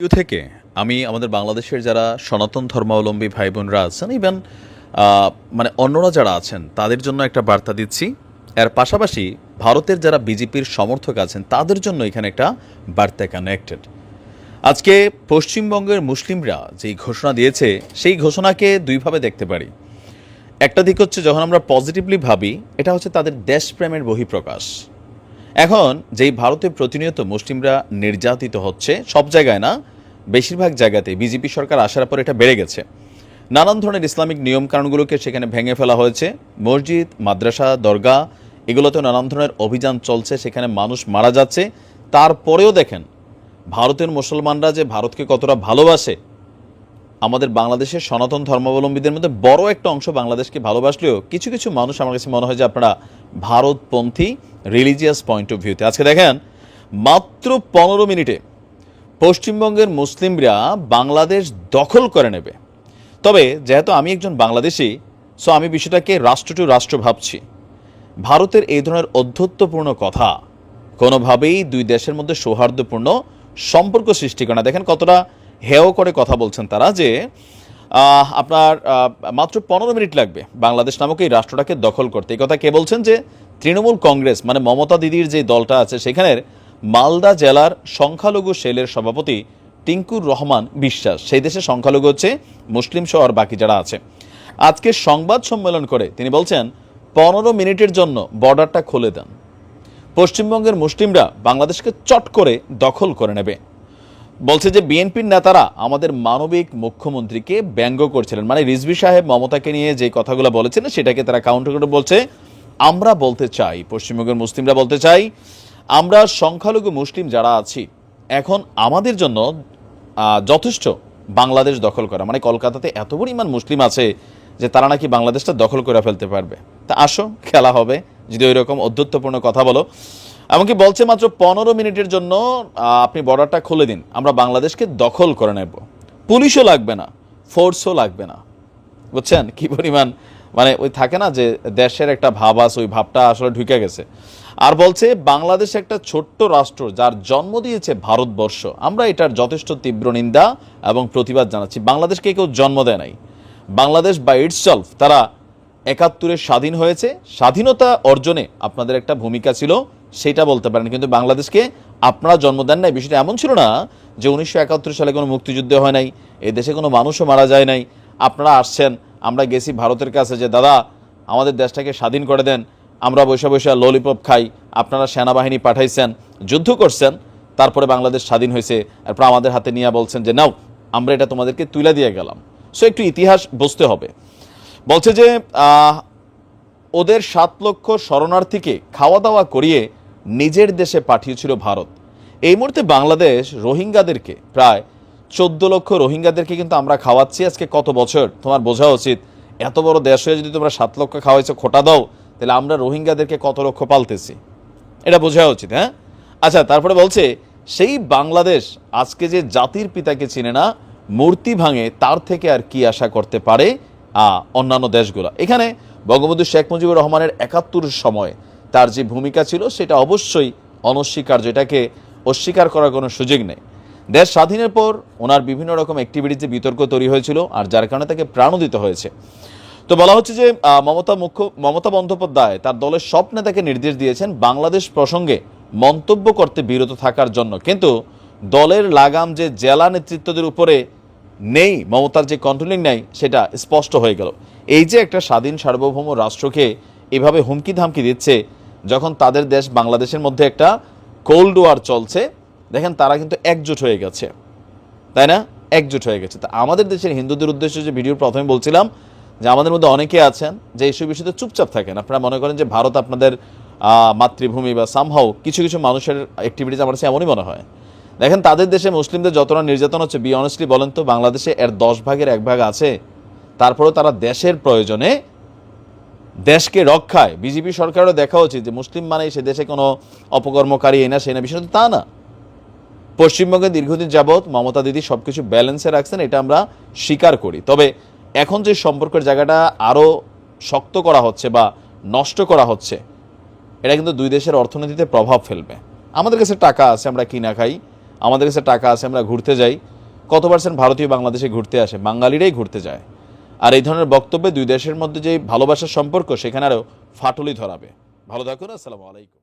Video থেকে আমি আমাদের বাংলাদেশের যারা সনাতন ধর্মাবলম্বী ভাই বোনরা আছেন ইভেন মানে অন্যরা যারা আছেন, তাদের জন্য একটা বার্তা দিচ্ছি। এর পাশাপাশি ভারতের যারা বিজেপির সমর্থক আছেন, তাদের জন্য এখানে একটা বার্তা কানেক্টেড আজকে পশ্চিমবঙ্গের মুসলিমরা যেই ঘোষণা দিয়েছে, সেই ঘোষণাকে দুইভাবে দেখতে পারি। একটা দিক হচ্ছে, যখন আমরা পজিটিভলি ভাবি, এটা হচ্ছে তাদের দেশপ্রেমের বহিঃপ্রকাশ। এখন যেই ভারতে প্রতিনিয়ত মুসলিমরা নির্যাতিত হচ্ছে, সব জায়গায় না, বেশিরভাগ জায়গাতে বিজেপি সরকার আসার পর এটা বেড়ে গেছে। নানান ধরনের ইসলামিক নিয়মকানুনগুলোকে সেখানে ভেঙে ফেলা হয়েছে। মসজিদ, মাদ্রাসা দরগা এগুলোতে নানান ধরনের অভিযান চলছে, সেখানে মানুষ মারা যাচ্ছে। তারপরেও দেখেন, ভারতের মুসলমানরা যে ভারতকে কতটা ভালোবাসে আমাদের বাংলাদেশের সনাতন ধর্মাবলম্বীদের মধ্যে বড় একটা অংশ বাংলাদেশকে ভালোবাসলেও কিছু কিছু মানুষ আমার কাছে মনে হয় যে আপনারা ভারতপন্থী রিলিজিয়াস পয়েন্ট অফ ভিউতে আজকে দেখেন, মাত্র পনেরো মিনিটে পশ্চিমবঙ্গের মুসলিমরা বাংলাদেশ দখল করে নেবে। তবে যেহেতু আমি একজন বাংলাদেশি সো আমি বিষয়টাকে রাষ্ট্র টু রাষ্ট্র ভাবছি। ভারতের এই ধরনের অধ্যত্বপূর্ণ কথা কোনোভাবেই দুই দেশের মধ্যে সৌহার্দ্যপূর্ণ সম্পর্ক সৃষ্টি করে না। দেখেন কতটা হেয় করে কথা বলছেন তারা যে আপনার মাত্র পনেরো মিনিট লাগবে বাংলাদেশ নামক এই রাষ্ট্রটাকে দখল করতে। এই কথা কে বলছেন যে, তৃণমূল কংগ্রেস মানে মমতা দিদির যে দলটা আছে, সেখানের মালদা জেলার সংখ্যালঘু সেলের সভাপতি টিঙ্কুর রহমান বিশ্বাস। সেই দেশে সংখ্যালঘু হচ্ছে মুসলিম সহ বাকি যারা আছে। আজকে সংবাদ সম্মেলন করে তিনি বলছেন, পনেরো মিনিটের জন্য বর্ডারটা খুলে দেন। পশ্চিমবঙ্গের মুসলিমরা বাংলাদেশকে চট করে দখল করে নেবে। বলছে যে বিএনপির নেতারা আমাদের মানবিক মুখ্যমন্ত্রীকে ব্যঙ্গ করছিলেন। মানে রিজভি সাহেব মমতাকে নিয়ে যে কথাগুলো বলেছিলেন, সেটাকে তারা কাউন্টার করে বলছে, আমরা বলতে চাই, পশ্চিমবঙ্গের মুসলিমরা বলতে চাই, আমরা সংখ্যালঘু মুসলিম যারা আছি, এখন আমাদের জন্য যথেষ্ট বাংলাদেশ দখল করা। মানে কলকাতাতে এত পরিমাণ মুসলিম আছে যে তারা নাকি বাংলাদেশটা দখল করে ফেলতে পারবে। তা আসো, খেলা হবে। যদি ওই রকম অধ্যত্বপূর্ণ কথা বলো। এমনকি বলছে মাত্র পনেরো মিনিটের জন্য আপনি বর্ডারটা খুলে দিন। আমরা বাংলাদেশকে দখল করে নেব। পুলিশও লাগবে না, ফোর্সও লাগবে না। বুঝছেন? কি পরিমাণ মানে ওই থাকে না যে দেশের একটা ভাব আছে, ওই ভাবটা আসলে ঢুকে গেছে। আর বলছে, বাংলাদেশ একটা ছোট্ট রাষ্ট্র, যার জন্ম দিয়েছে ভারতবর্ষ। আমরা এটার যথেষ্ট তীব্র নিন্দা এবং প্রতিবাদ জানাচ্ছি। বাংলাদেশকে কেউ জন্ম দেয় নাই। বাংলাদেশ বা ইটসেলফ তারা একাত্তরে স্বাধীন হয়েছে। স্বাধীনতা অর্জনে আপনাদের একটা ভূমিকা ছিল। সেটা বলতে পারেন। কিন্তু বাংলাদেশকে আপনারা জন্ম দেন নাই। বিষয়টা এমন ছিল না যে উনিশশো একাত্তর সালে কোনো মুক্তিযুদ্ধ হয় নাই এ দেশে কোনো মানুষও মারা যায় নাই। আপনারা আসছেন, আমরা গেছি ভারতের কাছে যে, দাদা, আমাদের দেশটাকে স্বাধীন করে দেন, আমরা বৈশা বৈশা ললিপপ খাই, আপনারা সেনাবাহিনী পাঠাইছেন, যুদ্ধ করছেন, তারপরে বাংলাদেশ স্বাধীন হয়েছে। এরপর আমাদের হাতে নিয়ে বলছেন যে, নাও, আমরা এটা তোমাদেরকে তুলে দিয়ে গেলাম। সো একটু ইতিহাস বুঝতে হবে। বলছে যে ওদের সাত লক্ষ শরণার্থীকে খাওয়া দাওয়া করিয়ে নিজের দেশে পাঠিয়েছিল ভারত। এই মুহূর্তে বাংলাদেশ রোহিঙ্গাদেরকে, প্রায় চোদ্দ লক্ষ রোহিঙ্গাদেরকে কিন্তু আমরা খাওয়াচ্ছি আজকে কত বছর? তোমার বোঝা উচিত। এত বড় দেশ হয়ে যদি তোমরা সাত লক্ষ খাওয়াইছো, খোটা দাও, তাহলে আমরা রোহিঙ্গাদেরকে কত লক্ষ পালতেছি? এটা বোঝা উচিত হ্যাঁ? আচ্ছা তারপরে বলছে, সেই বাংলাদেশ আজকে যে জাতির পিতাকে চিনে না, মূর্তি ভাঙে, তার থেকে আর কি আশা করতে পারে অন্যান্য দেশগুলো? এখানে বঙ্গবন্ধু শেখ মুজিবুর রহমানের একাত্তর সময় তার যে ভূমিকা ছিল, সেটা অবশ্যই অনস্বীকার্য। এটাকে অস্বীকার করার কোনো সুযোগ নেই। দেশ স্বাধীনের পর ওনার বিভিন্ন রকম অ্যাক্টিভিটিতে বিতর্ক তৈরি হয়েছিল আর যার কারণে তাকে প্রাণও দিতে হয়েছে। তো বলা হচ্ছে যে মমতা মুখ্য, মমতা বন্দ্যোপাধ্যায় তার দলের সব নেতাকে নির্দেশ দিয়েছেন বাংলাদেশ প্রসঙ্গে মন্তব্য করতে বিরত থাকার জন্য। কিন্তু দলের লাগাম যে জেলা নেতৃত্বদের উপরে নেই, মমতার যে কন্ট্রোলিং নেই, সেটা স্পষ্ট হয়ে গেল। এই যে একটা স্বাধীন সার্বভৌম রাষ্ট্রকে এভাবে হুমকি ধামকি দিচ্ছে যখন তাদের দেশ বাংলাদেশের মধ্যে একটা কোল্ড ওয়ার চলছে। দেখেন তারা কিন্তু একজোট হয়ে গেছে। তাই না? একজোট হয়ে গেছে। তা আমাদের দেশের হিন্দুদের উদ্দেশ্যে যে ভিডিও প্রথমে বলছিলাম, যে আমাদের মধ্যে অনেকে আছেন যে এইসব বিষয়তে চুপচাপ থাকেন। আপনারা মনে করেন যে ভারত আপনাদের মাতৃভূমি বা সামহাও কিছু কিছু মানুষের অ্যাক্টিভিটিস আমার কাছে এমনই মনে হয়। দেখেন তাদের দেশে মুসলিমদের যতটা নির্যাতন হচ্ছে বি অনেস্টলি বলেন তো, বাংলাদেশে এর দশ ভাগের এক ভাগ আছে। তারপরেও তারা দেশের প্রয়োজনে দেশকে রক্ষায়। বিজেপি সরকারও দেখা উচিত যে মুসলিম মানে সে দেশে কোনো অপকর্মকারী এই না সেই না বিষয়টা তা না। পশ্চিমবঙ্গে দীর্ঘদিন যাবৎ মমতা দিদি সব কিছু ব্যালেন্সে রাখছেন, এটা আমরা স্বীকার করি। তবে এখন যে সম্পর্কের জায়গাটা আরও শক্ত করা হচ্ছে বা নষ্ট করা হচ্ছে, এটা কিন্তু দুই দেশের অর্থনীতিতে প্রভাব ফেলবে। আমাদের কাছে টাকা আছে, আমরা কিনা খাই। আমাদের কাছে টাকা আছে, আমরা ঘুরতে যাই। কত পার্সেন্ট ভারতীয় বাংলাদেশে ঘুরতে আসে? বাঙালিরাই ঘুরতে যায়। আর এই ধরনের বক্তব্যে দুই দেশের মধ্যে যে ভালোবাসার সম্পর্ক, সেখানে আরও ফাটলি ধরাবে। ভালো থাকুন, আসসালামু আলাইকুম।